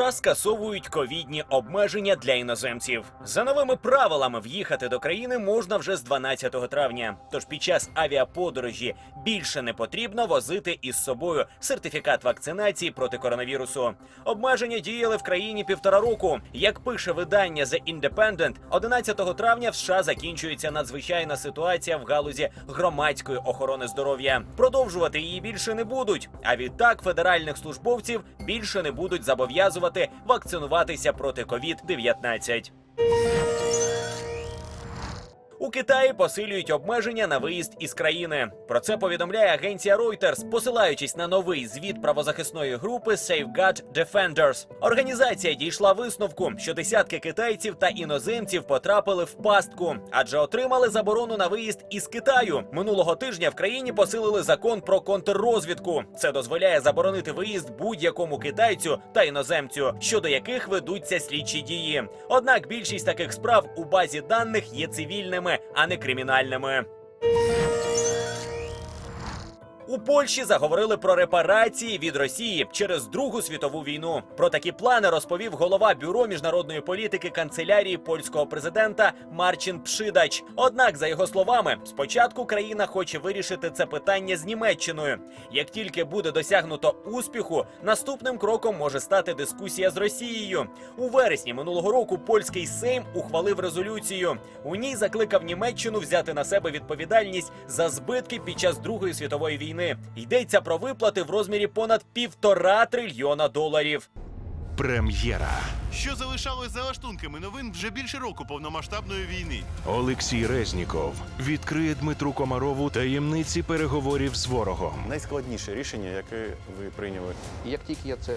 США скасовують ковідні обмеження для іноземців. За новими правилами в'їхати до країни можна вже з 12 травня. Тож під час авіаподорожі більше не потрібно возити із собою сертифікат вакцинації проти коронавірусу. Обмеження діяли в країні півтора року. Як пише видання The Independent, 11 травня в США закінчується надзвичайна ситуація в галузі громадської охорони здоров'я. Продовжувати її більше не будуть. А відтак федеральних службовців більше не будуть зобов'язувати вакцинуватися проти COVID-19. У Китаї посилюють обмеження на виїзд із країни. Про це повідомляє агенція Reuters, посилаючись на новий звіт правозахисної групи Safeguard Defenders. Організація дійшла висновку, що десятки китайців та іноземців потрапили в пастку, адже отримали заборону на виїзд із Китаю. Минулого тижня в країні посилили закон про контррозвідку. Це дозволяє заборонити виїзд будь-якому китайцю та іноземцю, щодо яких ведуться слідчі дії. Однак більшість таких справ у базі даних є цивільними, а не кримінальними. У Польщі заговорили про репарації від Росії через Другу світову війну. Про такі плани розповів голова бюро міжнародної політики канцелярії польського президента Марчин Пшидач. Однак, за його словами, спочатку країна хоче вирішити це питання з Німеччиною. Як тільки буде досягнуто успіху, наступним кроком може стати дискусія з Росією. У вересні минулого року польський Сейм ухвалив резолюцію. У ній закликав Німеччину взяти на себе відповідальність за збитки під час Другої світової війни. Йдеться про виплати в розмірі понад півтора трильйона доларів. Прем'єра. Що залишалось за лаштунками новин вже більше року повномасштабної війни. Олексій Резніков відкриє Дмитру Комарову таємниці переговорів з ворогом. Найскладніше рішення, яке ви прийняли. І як тільки я це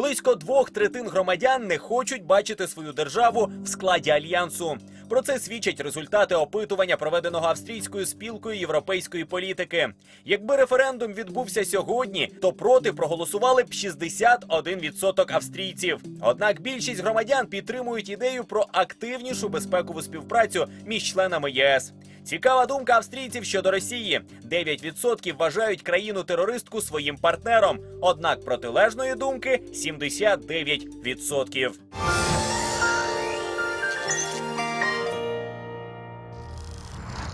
Близько двох третин громадян не хочуть бачити свою державу в складі альянсу. Про це свідчать результати опитування, проведеного австрійською спілкою європейської політики. Якби референдум відбувся сьогодні, то проти проголосували б 61% австрійців. Однак більшість громадян підтримують ідею про активнішу безпекову співпрацю між членами єС. Цікава думка австрійців щодо Росії. 9% вважають країну терористку своїм партнером. Однак протилежної думки 79%.